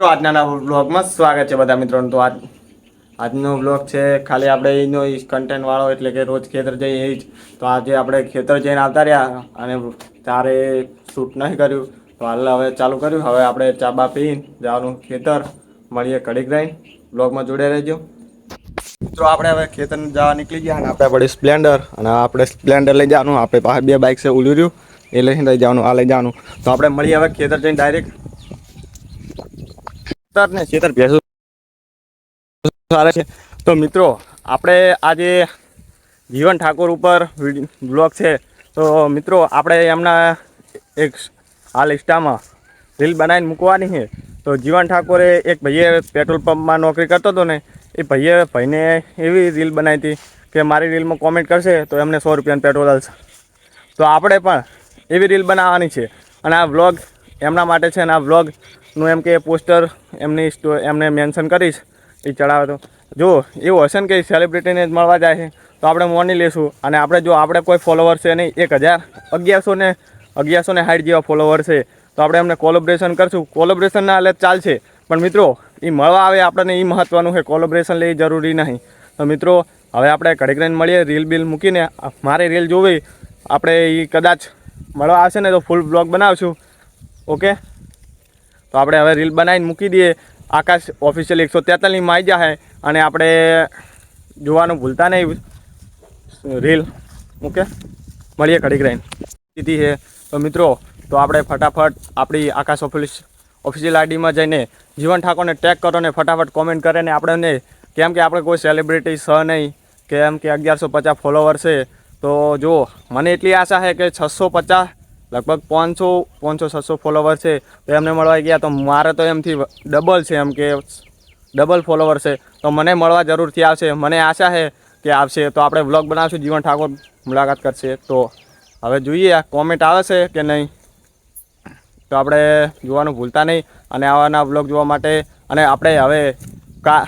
તો આજના બ્લોગમાં સ્વાગત છે બધા મિત્રોનું. તો આજ, આજનો બ્લોગ છે ખાલી આપણે એનો કન્ટેન્ટ વાળો, એટલે કે રોજ ખેતર જઈએ એ જ. તો આજે આપણે ખેતર જઈને આવતા રહ્યા અને તારે શૂટ નહીં કર્યું. તો હાલ હવે ચાલુ કર્યું. હવે આપણે ચા બા પીને જવાનું ખેતર. મળીએ કડીક રહીને. બ્લોગમાં જોડે રહેજો. મિત્રો આપણે હવે ખેતર જવા નીકળી ગયા અને આપણે પડી સ્પ્લેન્ડર અને આપણે સ્પ્લેન્ડર લઈ જવાનું. આપણે પાસે બે બાઇક છે ઉલી રહ્યું એ લઈને લઈ જવાનું, આ લઈ જવાનું. તો આપણે મળીએ હવે ખેતર જઈને ડાયરેક્ટ. ખેતર ને ખેતર છે. તો મિત્રો, આપણે આજે જીવન ઠાકોર ઉપર બ્લોગ છે. તો મિત્રો, આપણે એમના એક હાલ ઇન્સ્ટામાં રીલ બનાવીને મૂકવાની છે. તો જીવન ઠાકોરે એક ભાઈએ પેટ્રોલ પંપમાં નોકરી કરતો હતો ને, એ ભાઈએ, ભાઈને એવી રીલ બનાવી હતી કે મારી રીલમાં કોમેન્ટ કરશે તો એમને સો રૂપિયાનું પેટ્રોલ આવશે તો આપણે પણ એવી રીલ બનાવવાની છે. અને આ વ્લોગ એમના માટે છે અને આ વ્લોગનું એમ કે પોસ્ટર એમની એમને મેન્શન કરીશ, એ ચડાવે તો. જો એવું હશે ને કે સેલિબ્રિટીને જ મળવા જાય છે, તો આપણે મોની લેશું. અને આપણે જો, આપણે કોઈ ફોલોવર છે નહીં, એક હજાર અગિયારસો ને અગિયારસો ને સાઠ જેવા ફોલોવર છે, તો આપણે એમને કોલોબ્રેશન કરશું. કોલોબ્રેશન ના એટલે ચાલશે. પણ મિત્રો એ મળવા આવે આપણને એ મહત્ત્વનું છે કોલોબ્રેશન લેવી જરૂરી નહીં. તો મિત્રો, હવે આપણે ઘડીક રહીને મળીએ રીલ બિલ મૂકીને. મારે રીલ જોવી, આપણે એ કદાચ મળવા આવશે ને તો ફૂલ બ્લોગ બનાવશું. ઓકે? તો આપણે હવે રીલ બનાવીને મૂકી દઈએ. આકાશ ઓફિશિયલ એકસો તેતાલીસમાં આવી જાય અને આપણે જોવાનું ભૂલતા નહીં. રીલ. ઓકે? મળીએ ઘડીક રહીને. સ્થિતિ છે. તો મિત્રો, તો આપણે ફટાફટ આપણી આકાશ ઓફિસ ઓફિશિયલ આઈડીમાં જઈને જીવન ઠાકોરને ટેગ કરો ને ફટાફટ કોમેન્ટ કરે ને આપણને કેમ કે આપણે કોઈ સેલિબ્રિટી છ નહીં. કેમ કે અગિયારસો પચાસ ફોલોવર છે. તો જો મને એટલી આશા છે કે છસો પચાસ લગભગ પાંચસો પાંચસો, છસો ફોલોવર છે. તો એમને મળવા ગયા તો મારે તો એમથી ડબલ છે એમ કે ડબલ ફોલોવર છે. તો મને મળવા જરૂરથી આવશે. મને આશા છે કે આવશે. તો આપણે વ્લોગ બનાવશું. જીવન ઠાકોર મુલાકાત કરશે. તો હવે જોઈએ આ કોમેન્ટ આવે છે કે નહીં. તો આપણે જોવાનું ભૂલતા નહીં. અને આવાના વ્લોગ જોવા માટે. અને આપણે હવે કા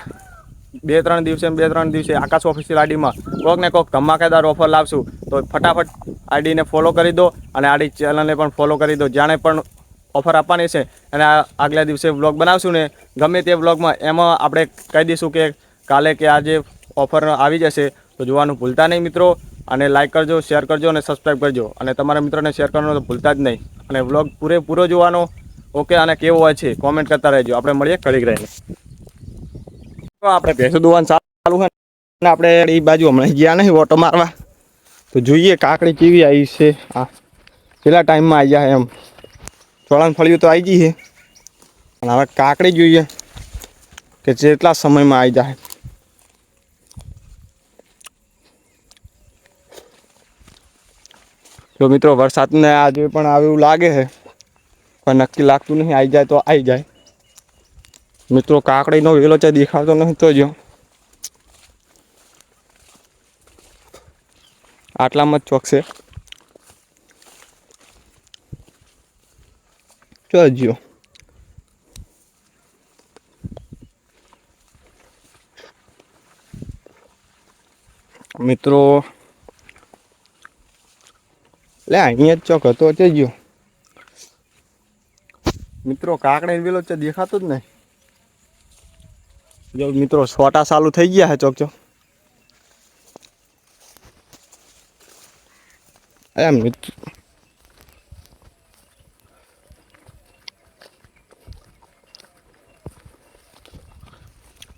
બે ત્રણ દિવસે બે ત્રણ દિવસે આકાશ ઓફિસિયલ આઈડીમાં કોક ને કોક ધમાકેદાર ઓફર લાવશું. તો ફટાફટ આઈડીને ફોલો કરી દો અને આડી ચેનલને પણ ફોલો કરી દો. જાણે પણ ઓફર આપવાની છે. અને આગલા દિવસે વ્લોગ બનાવશું ને ગમે તે વ્લોગમાં એમાં આપણે કહી દઈશું કે કાલે કે આજે ઓફર આવી જશે. તો જોવાનું ભૂલતા નહીં મિત્રો. અને લાઇક કરજો શેર કરજો અને સબસ્ક્રાઈબ કરજો. અને તમારા મિત્રોને શેર કરવાનો તો ભૂલતા જ નહીં. અને વ્લોગ પૂરેપૂરો જોવાનો. ઓકે અને કેવો હોય છે? કોમેન્ટ કરતા રહેજો. આપણે મળીએ કડીક રહીને. આપણે ભેંસો દોવાનું ચાલુ છે ને આપણે એ બાજુ હમણાં ગયા નહીં ઓટો મારવા. તો જોઈએ કાકડી કેવી આવી છે. આ કેટલા ટાઈમમાં આવી જાય એમ. ચોળાન ફળિયું તો આવી ગઈ છે. અને હવે કાકડી જોઈએ કે જેટલા સમયમાં આવી જાય. જો મિત્રો વરસાદને આજે પણ આવે એવું લાગે છે. પણ નક્કી લાગતું નહીં, આવી જાય તો આવી જાય. મિત્રો કાકડીનો વેલો છે, દેખાતો નથી તો જો. આટલામાં જ ચોકશે જો જ્યો. મિત્રો, લે, અહીંયા જ ચોક હતો ગયો મિત્રો કાકડી વેલો છે, દેખાતો જ નહીં. જો મિત્રો છોટા ચાલુ થઈ ગયા હે, ચોક ચોક. એમ મિત્ર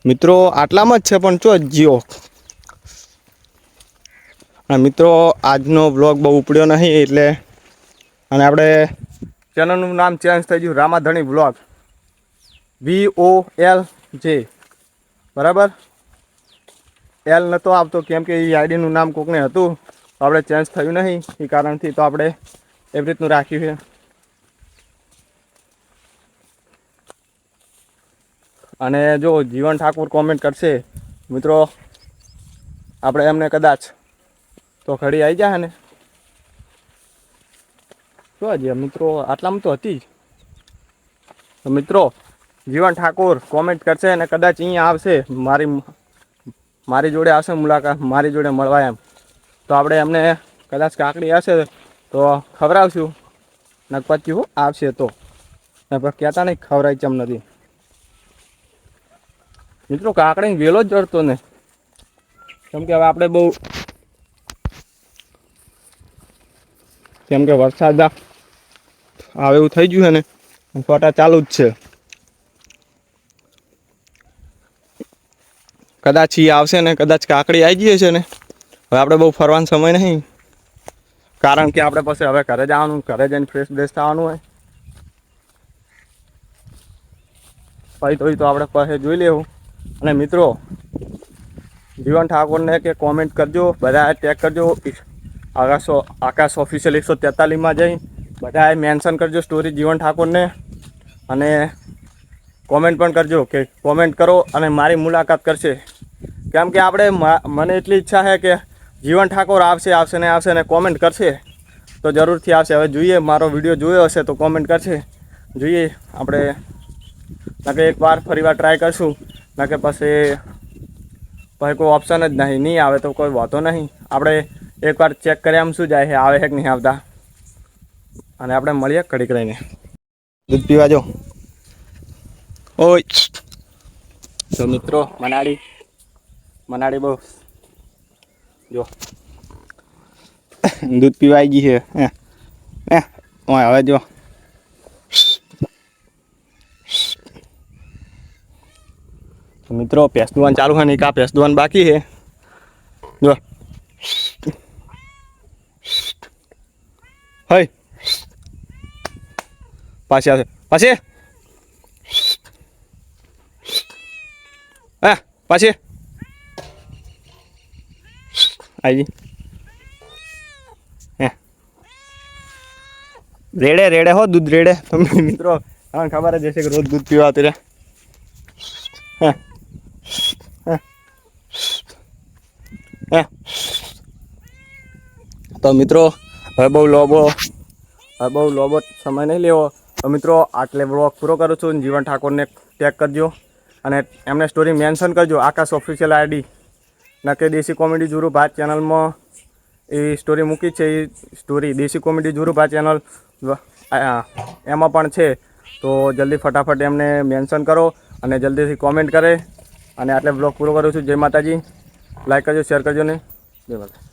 મિત્રો આટલામાં જ છે, પણ ચો જીઓ? મિત્રો આજનો બ્લોગ બહુ ઉપડ્યો નહીં, એટલે અને આપણે ચેનલનું નામ ચેન્જ થઈ ગયું, Ramadhani blog V O L જે બરાબર? એલ નહોતો આવતો, કેમ કે એ આઈડીનું નામ કોકને હતું, તો આપણે ચેન્જ થયું નહીં, એ કારણથી તો આપણે એવી રીતનું રાખ્યું છે. અને જો જીવન ઠાકુર કોમેન્ટ કરશે, મિત્રો, આપણે એમને કદાચ તો ઘડી આવી જાય ને? શું હજી મિત્રો? આટલામાં તો હતી જ. મિત્રો જીવન ઠાકોર કોમેન્ટ કરશે અને કદાચ અહીંયા આવશે. મારી મારી જોડે આવશે મુલાકાત, મારી જોડે મળવા એમ. તો આપણે એમને કદાચ કાકડી હશે તો ખવડાવશું. ને હું, આવશે તો. પણ કહેતા નહીં, ખવડાય ચમ નથી. મિત્રો કાકડી વેલો જ જડતો ને. કેમ કે હવે આપણે બહુ કેમ કે વરસાદ આવે એવું થઈ ગયું છે ને. ફોટા ચાલુ જ છે. કદાચ એ આવશે ને કદાચ કાકડી આવી ગઈ છે ને, હવે આપણે બહુ ફરવાનો સમય નહીં. કારણ કે આપણે પાસે હવે ઘરે જવાનું, ઘરે જઈને ફ્રેશ બ્રેશ થવાનું હોય. પછી તો તો આપણે પાસે જોઈ લેવું. અને મિત્રો, જીવન ઠાકોરને કે કોમેન્ટ કરજો, બધાએ ટેગ કરજો. આકાશ આકાશ ઓફિશિયલ એકસો તેતાલીસમાં જઈ, બધાએ મેન્શન કરજો સ્ટોરી જીવન ઠાકોરને. અને કોમેન્ટ પણ કરજો કે કોમેન્ટ કરો અને મારી મુલાકાત કરશે. કેમ કે આપણે મને એટલી ઈચ્છા છે કે જીવન ઠાકોર આવશે આવશે ને આવશે ને કોમેન્ટ કરશે. તો જરૂરથી આવશે. હવે જોઈએ મારો વીડિયો જોયો હશે તો કોમેન્ટ કરશે. જોઈએ આપણે નાકે એકવાર ફરીવાર ટ્રાય કરશું. નાકે પછી ભાઈ કોઈ ઓપ્શન જ નહીં નહીં આવે તો કોઈ વાંધો નહીં. આપણે એકવાર ચેક કરીએ આમ શું જાય છે આવે છે કે નહીં આવતા. અને આપણે મળીએ કડીક રહીને. દૂધ પીવા જો ઓય. તો મિત્રો મનાડી મનાડી બહુ જો દૂધ પીવા આવી ગઈ છે હે હે ઓય હવે જો તો મિત્રો ભેંસ દુવાન ચાલુ છે ને કા ભેંસ દુવાન બાકી છે જો હઈ પાછી આવશે પાછી હા પાછી આવી હે. રેડે રેડે હો, દૂધ રેડે. તમને મિત્રો હા ખબર જ હશે કે રોજ દૂધ પીવા આવતી હે. હે. તો મિત્રો, હવે બહુ લોબો, હવે બહુ લોબો સમય નહીં લેવો. તો મિત્રો, આટલે બ્લોગ પૂરો કરું છું. જીવન ઠાકોરને ટેગ કરજો. અને એમને સ્ટોરી મેન્શન કરજો. આકાશ ઓફિશિયલ આઈડી નકે દેશી કોમેડી જુરુ ભાત ચેનલમાં એ સ્ટોરી મૂકી છે, એ સ્ટોરી દેશી કોમેડી જુરુ ભાત ચેનલ એમાં પણ છે. તો જલ્દી ફટાફટ એમને મેન્શન કરો અને જલ્દીથી કોમેન્ટ કરે. અને આટલે બ્લોગ પૂરો કરું છું. જય માતાજી. લાઈક કરજો શેર કરજો ને. જય માતા